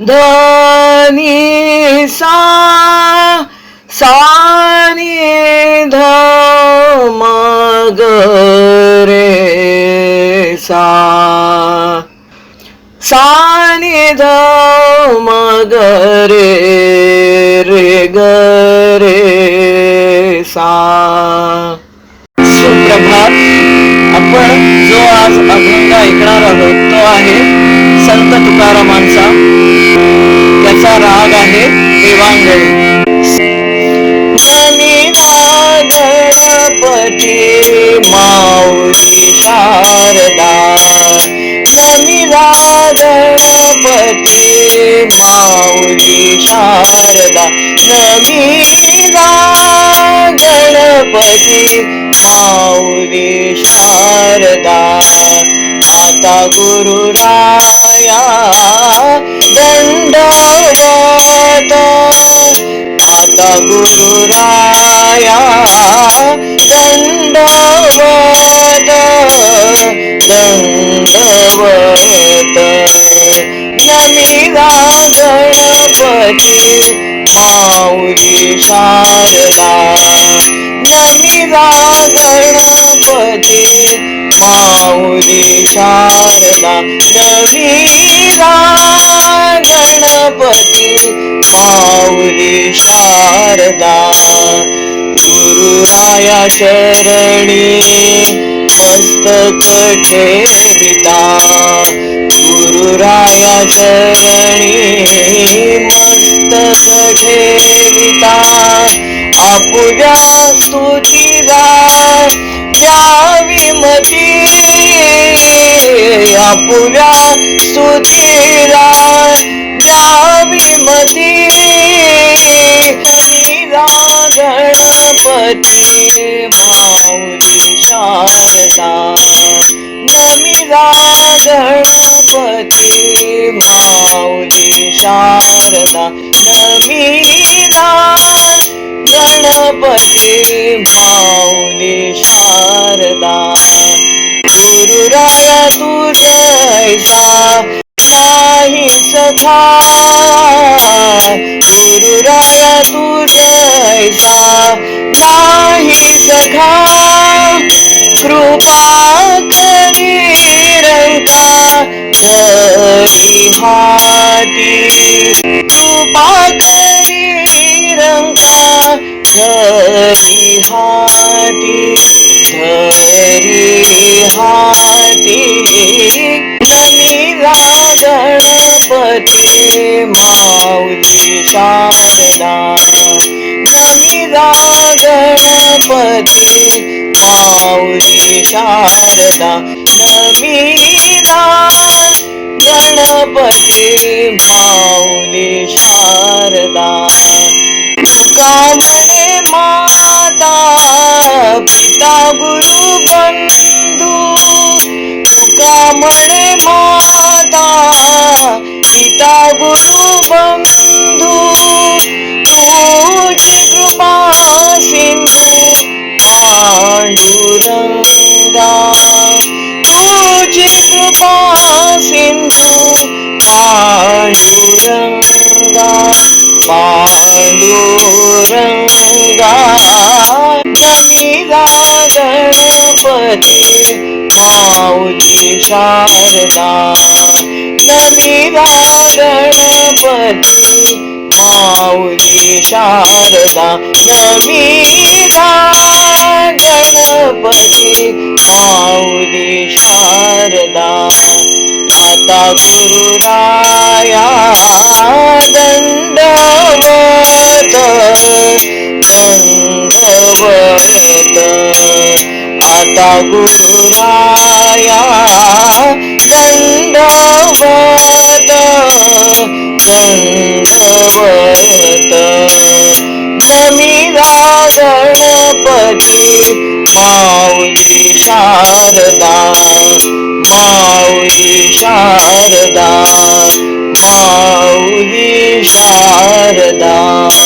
धनी सा सानी ध मग रे सा। सानी ध मग रे रे ग रे सा। सुप्रभात आपण जो आज अभंग ऐकणार आहोत तो आहे संत तुकारामांचा त्याचा राग आहे देवांगणी नमिला गणपती माऊली शारदा. मनी गणपती माऊली शारदा. नमी गणपती माऊली शारदा. आता गुरुराया दंडवत। आता गुरुराया दंडवत। दंडवत। नमिला गणपती माऊली शारदा। नमिला गणपती माऊली शारदा नमिला गणपती माऊली शारदा गुरुराया चरणी मस्तक ठेविता गुरुराया चरणी मस्तक ठेविता आपुल्या स्तुतीला मती आपुल्या स्तुतीला द्यावी मती नीला गणपती माऊली शारदा नमिला गणपती माऊली शारदा नमिला गणपती माऊली शारदा. गुरुराया तुझा नाही सखा गुरुराया तुझा नाही सखा कृपा करी रंका हाती कृपा करी रंगा धरी हाती धरी हाती नमिला गणपती माऊली शारदा नमिला गणपती माऊली शारदा नमिला गणपती माऊली शारदा. तुका माता पिता गुरु बंधू तुका म्हणे माता पिता गुरु बंधू तुझी कृपा सिंधू पांडुरंगा तुझी कृपा सिंधू पांडुरंगा. पांडुरंगा जमिदा गणपती माऊली शारदा. नमिदा गणपती माऊली शारदा. नमिदा गणपती माऊली शारदा. आता गुरुराया रघुराय दण्डवत दण्डवत जीदा गणपति माउली शारदा माउली शारदा माउली शारदा।